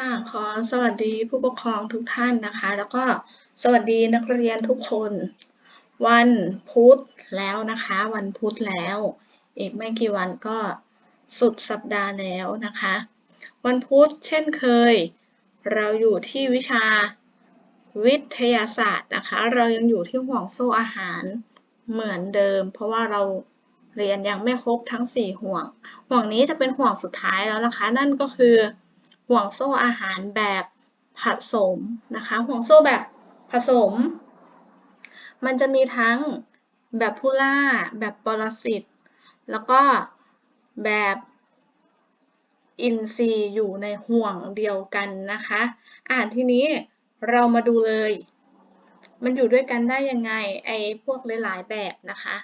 ค่ะขอสวัสดีผู้ปกครองทุกท่านนะคะ แล้วก็สวัสดีนักเรียนทุกคน วันพุธแล้วนะคะ วันพุธแล้ว อีกไม่กี่วันก็สุดสัปดาห์แล้วนะคะ วันพุธเช่นเคย เราอยู่ที่วิชาวิทยาศาสตร์นะคะ เรายังอยู่ที่ห่วงโซ่อาหารเหมือนเดิม เพราะว่าเราเรียนยังไม่ครบทั้ง 4 ห่วง ห่วงนี้จะเป็นห่วงสุดท้ายแล้วนะคะ นั่นก็คือ ห่วงโซ่อาหารแบบผสมนะคะ ห่วงโซ่แบบผสม มันจะมีทั้งแบบพูล่า แบบปรสิต แล้วก็แบบอินทรีย์อยู่ในห่วงเดียวกันนะคะ อ่านทีนี้เรามาดูเลย มันอยู่ด้วยกันได้ยังไงไอ้พวกหลายๆแบบนะคะ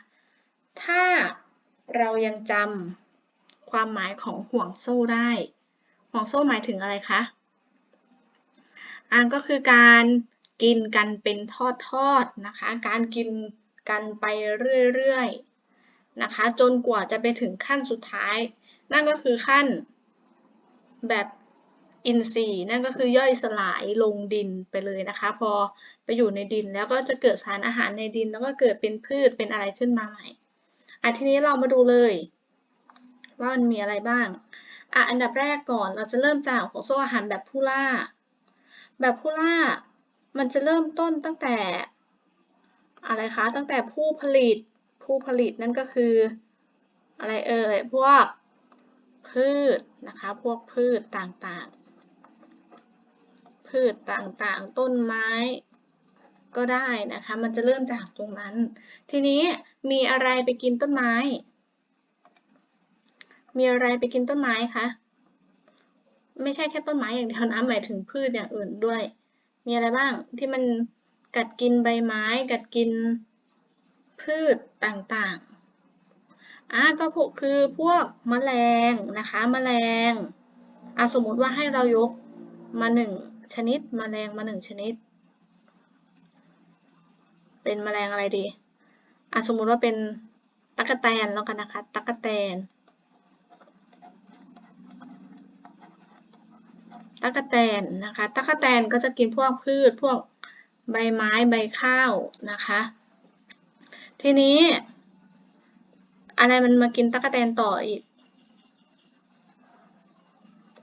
ถ้าเรายังจำความหมายของห่วงโซ่ได้ ห่วงโซ่หมายถึงอะไรคะอ่าก็คือการกินกันเป็นทอดๆนะคะ การกินกันไปเรื่อยๆนะคะ จนกว่าจะไปถึงขั้นสุดท้าย นั่นก็คือขั้นแบบอินทรีย์นั่นก็คือย่อยสลายลงดินไปเลยนะคะ พอไปอยู่ในดินแล้วก็จะเกิดสารอาหารในดิน แล้วก็เกิดเป็นพืชเป็นอะไรขึ้นมาใหม่อะทีนี้เรามาดูเลย ว่ามันมีอะไรบ้าง อะอันดับแรกก่อนเราจะเริ่มจากหัวโซ่อาหารแบบผู้ล่า แบบผู้ล่า มันจะเริ่มต้นตั้งแต่อะไรคะตั้งแต่ผู้ผลิตผู้ผลิตนั่นก็คือ อะไรเอ่ยพวกพืชนะคะ พวกพืชต่างๆ พืชต่างๆ ต้นไม้ก็ได้นะคะ มันจะเริ่มจากตรงนั้น ทีนี้มีอะไรไปกินต้นไม้ มีอะไรไปกินต้นไม้คะ ไม่ใช่แค่ต้นไม้อย่างเดียวนะหมายถึงพืชอย่างอื่นด้วย มีอะไรบ้างที่มันกัดกินใบไม้ กัดกินพืชต่างๆ อะก็คือพวกมแมลงนะคะมแมลง อะสมมุติว่าให้เรายกมาหนึ่งชนิดมแมลงมาหนึ่งชนิด เป็นมแมลงอะไรดี อะสมมุติว่าเป็นตั๊กแตนแล้วกันนะคะตั๊กแตน ตั๊กแตนนะคะตั๊กแตนก็จะกินพวกพืชพวกใบไม้ใบข้าวนะคะ ทีนี้ อะไรมันมากินตั๊กแตนต่ออีก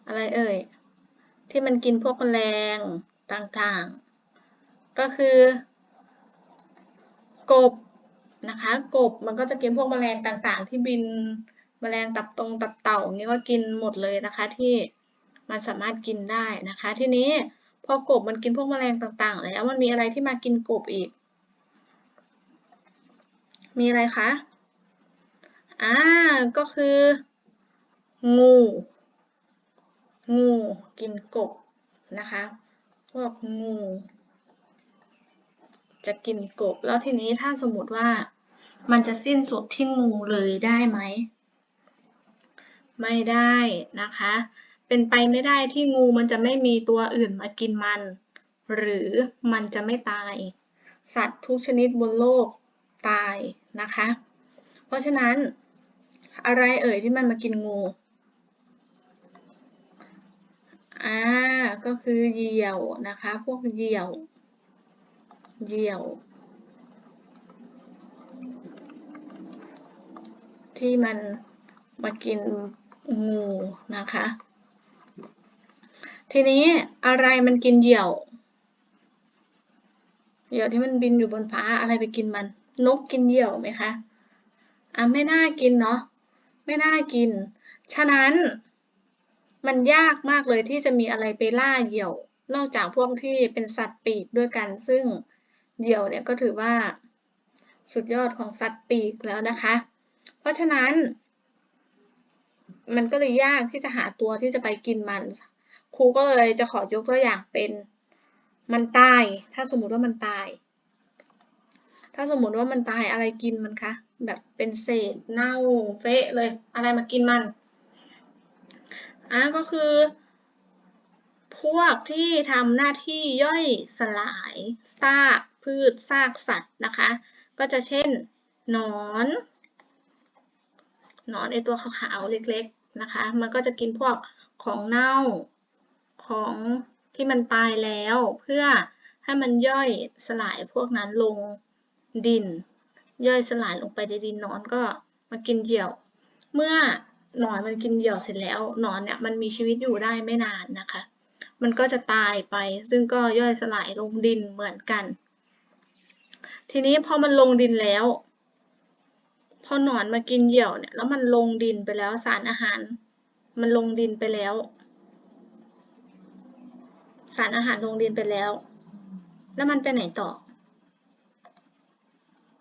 อะไรเอ่ย ที่มันกินพวกแมลงต่างๆ ก็คือกบนะคะกบมันก็จะกินพวกแมลงต่างๆ ที่บินแมลงตับตรงตับเต่านี่ก็กินหมดเลยนะคะที่ มันสามารถกินได้นะคะ ทีนี้พอกบมันกินพวกแมลงต่างๆ แล้วมันมีอะไรที่มากินกบอีก มีอะไรคะอ่าก็คือ งู งูกินกบนะคะ พวกงู จะกินกบ แล้วทีนี้ถ้าสมมติว่ามันจะสิ้นสุดที่งูเลยได้ไหม ไม่ได้นะคะ เป็นไปไม่ได้ที่งูมันจะไม่มีตัวอื่นมากินมัน หรือมันจะไม่ตาย สัตว์ทุกชนิดบนโลกตายนะคะ เพราะฉะนั้น อะไรเอ่ยที่มันมากินงู อ่า ก็คือเหยี่ยวนะคะ พวกเหยี่ยว เหยี่ยว ที่มันมากินงูนะคะ ทีนี้อะไรมันกินเหยี่ยว เหยี่ยวที่มันบินอยู่บนฟ้าอะไรไปกินมัน นกกินเหยี่ยวไหมคะอะไม่น่ากินเนาะไม่น่ากิน ฉะนั้นมันยากมากเลยที่จะมีอะไรไปล่าเหยี่ยว นอกจากพวกที่เป็นสัตว์ปีกด้วยกัน ซึ่งเหยี่ยวเนี่ยก็ถือว่าสุดยอดของสัตว์ปีกแล้วนะคะ เพราะฉะนั้น มันก็เลยยากที่จะหาตัวที่จะไปกินมัน รูก็เลยจะขอยกตัวอย่างเป็นมันตาย ถ้าสมมุติว่ามันตาย ถ้าสมมุติว่ามันตายอะไรกินมันคะ แบบเป็นเศษเน่าเฟะเลย อะไรมากินมันอะก็คือ พวกที่ทำหน้าที่ย่อยสลายซากพืชซากสัตว์นะคะ ก็จะเช่นหนอนหนอนไอตัวขาวๆเล็ก ๆนะคะ มันก็จะกินพวกของเน่า ของที่มันตายแล้วเพื่อให้มันย่อยสลายพวกนั้นลงดิน ย่อยสลายลงไปในดินนอนก็มากินเหยี่ยว เมื่อหนอนมันกินเหยี่ยวเสร็จแล้วหนอนเนี่ยมันมีชีวิตอยู่ได้ไม่นานนะคะ มันก็จะตายไปซึ่งก็ย่อยสลายลงดินเหมือนกัน ทีนี้พอมันลงดินแล้ว พอหนอนมากินเหยี่ยวเนี่ยแล้วมันลงดินไปแล้วสารอาหาร มันลงดินไปแล้ว สารอาหารลงดินไปแล้ว แล้วมันไปไหนต่อ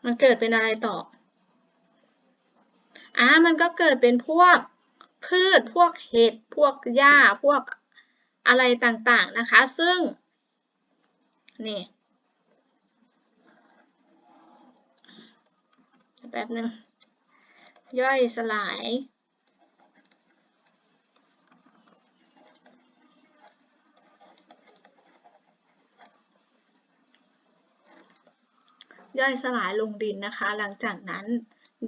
มันเกิดเป็นอะไรต่ออ่ามันก็เกิดเป็นพวกพืช พวกเห็ด พวกหญ้า พวกอะไรต่างๆนะคะ ซึ่ง นี่แป๊บนึง ย่อยสลาย ย่อยสลายลงดินนะคะ หลังจากนั้น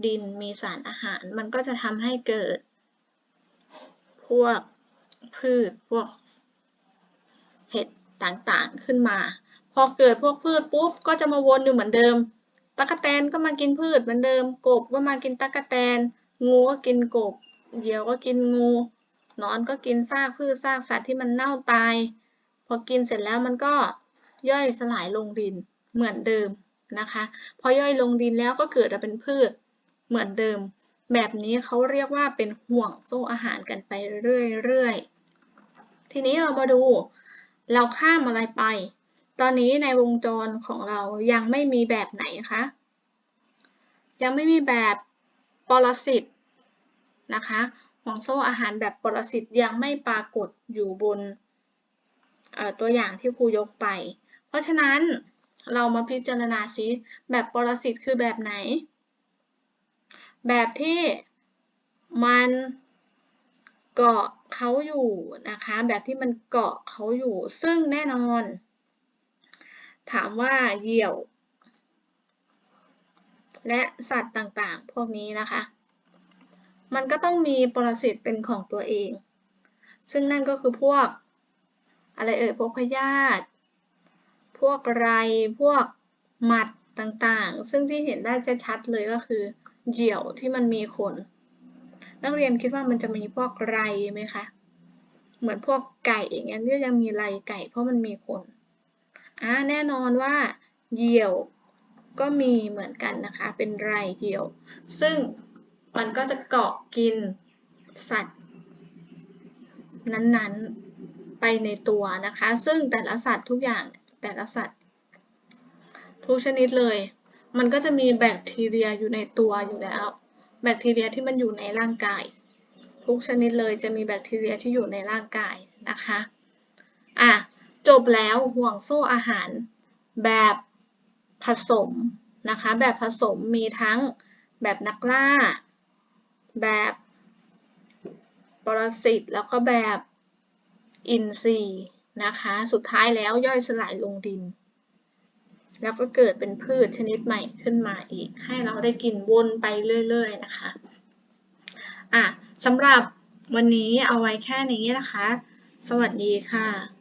ดินมีสารอาหาร มันก็จะทำให้เกิด พวกพืชพวกเห็ดต่างๆขึ้นมา พอเกิดพวกพืชปุ๊บก็จะมาวนอยู่เหมือนเดิมตั๊กแตนก็มากินพืชเหมือนเดิม กบก็มากินตั๊กแตน งูก็กินกบ เหยี่ยวก็กินงูนอนก็กินซากพืชซากสัตว์ที่มันเน่าตาย พอกินเสร็จแล้วมันก็ย่อยสลายลงดินเหมือนเดิม นะคะ พอย่อยลงดินแล้วก็เกิดมาเป็นพืชเหมือนเดิม แบบนี้เขาเรียกว่าเป็นห่วงโซ่อาหารกันไปเรื่อยๆ ทีนี้เรามาดู เราข้ามอะไรไป ตอนนี้ในวงจรของเรายังไม่มีแบบไหนคะ ยังไม่มีแบบปรสิตนะคะห่วงโซ่อาหารแบบปรสิตยังไม่ปรากฏอยู่บนตัวอย่างที่ครูยกไป เพราะฉะนั้น เรามาพิจารณาซิแบบปรสิตคือแบบไหน แบบที่มันเกาะเขาอยู่นะคะ แบบที่มันเกาะเขาอยู่ ซึ่งแน่นอน ถามว่าเหยี่ยว และสัตว์ต่างๆ พวกนี้นะคะ มันก็ต้องมีปรสิตเป็นของตัวเอง ซึ่งนั่นก็คือพวก อะไรเอ่ยพวกพยาธิ พวกไรพวกหมัดต่างๆ ซึ่งที่เห็นได้ชัดๆเลยก็คือเหยี่ยวที่มันมีขน นักเรียนคิดว่ามันจะมีพวกไรไหมคะ เหมือนพวกไก่อย่างเงี้ยที่ยังมีไรไก่เพราะมันมีขนอ่าแน่นอนว่าเหยี่ยวก็มีเหมือนกันนะคะ เป็นไรเหยี่ยว ซึ่งมันก็จะเกาะกินสัตว์ นั้นๆไปในตัวนะคะ ซึ่งแต่ละสัตว์ทุกอย่าง แต่ละสัตว์ ทุกชนิดเลย มันก็จะมีแบคทีเรียอยู่ในตัวอยู่แล้ว แบคทีเรียที่มันอยู่ในร่างกาย ทุกชนิดเลยจะมีแบคทีเรียที่อยู่ในร่างกายนะคะอะจบแล้วห่วงโซ่อาหารแบบผสมนะคะ แบบผสมมีทั้งแบบนักล่า แบบปรสิตแล้วก็แบบอินทรีย์ นะคะ สุดท้ายแล้วย่อยสลายลงดิน แล้วก็เกิดเป็นพืชชนิดใหม่ขึ้นมาอีก ให้เราได้กินวนไปเรื่อย ๆ นะคะอะสำหรับวันนี้เอาไว้แค่นี้นะคะ สวัสดีค่ะ